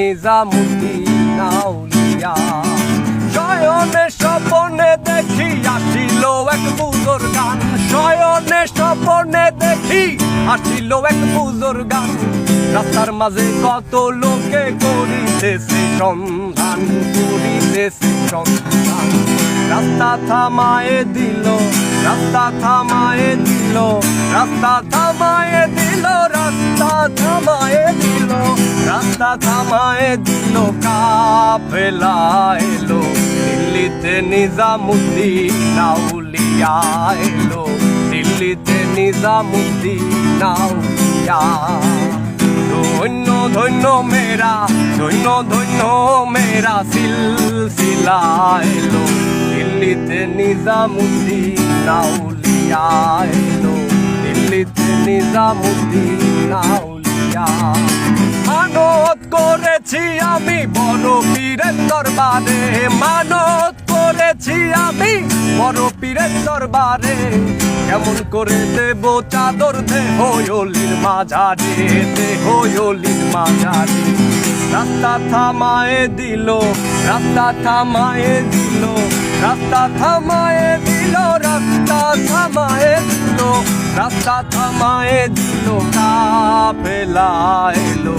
নিজামুদ্দিন আউলিয়া। শয়নে স্বপনে দেখি আসিল এক বুজোর গান। শয়নে স্বপনে দেখি আসিল এক বুজোর গান। রাস্তার মাঝে কত লোকে করিতেছে সন্ধান করিতেছে সন্ধান। রাস্তা থামায়ে দিল, রাস্তা থামায়ে দিল, রাস্তা থামায়ে দিল থামায়ে দিল কাফেলা এলো। দিল্লিতে নিজামুদ্দিন আউলিয়া এলো দিল্লিতে নিজামুদ্দিন ধন্য ধন্য মেরা ধন্য ধন্য মেরা সিলসিলা এলো। দিল্লিতে নিজামুদ্দিন আউলিয়া এলো দিল্লিতে নিজামুদ্দিন আউলিয়া করেছি আমি বড় পীরের দরবারে। মানত করেছি আমি বড় পীরের দরবারে। কেমন করে দেব চাদর দেহ অলির মাঝারে দেহ অলির মাঝারে। রাস্তা থামায়ে দিল, রাস্তা থামায়ে দিল, রাস্তা থামায়ে দিল, রাস্তা থামায়ে দিল, রাস্তা থামায়ে দিল কাফেলা এলো।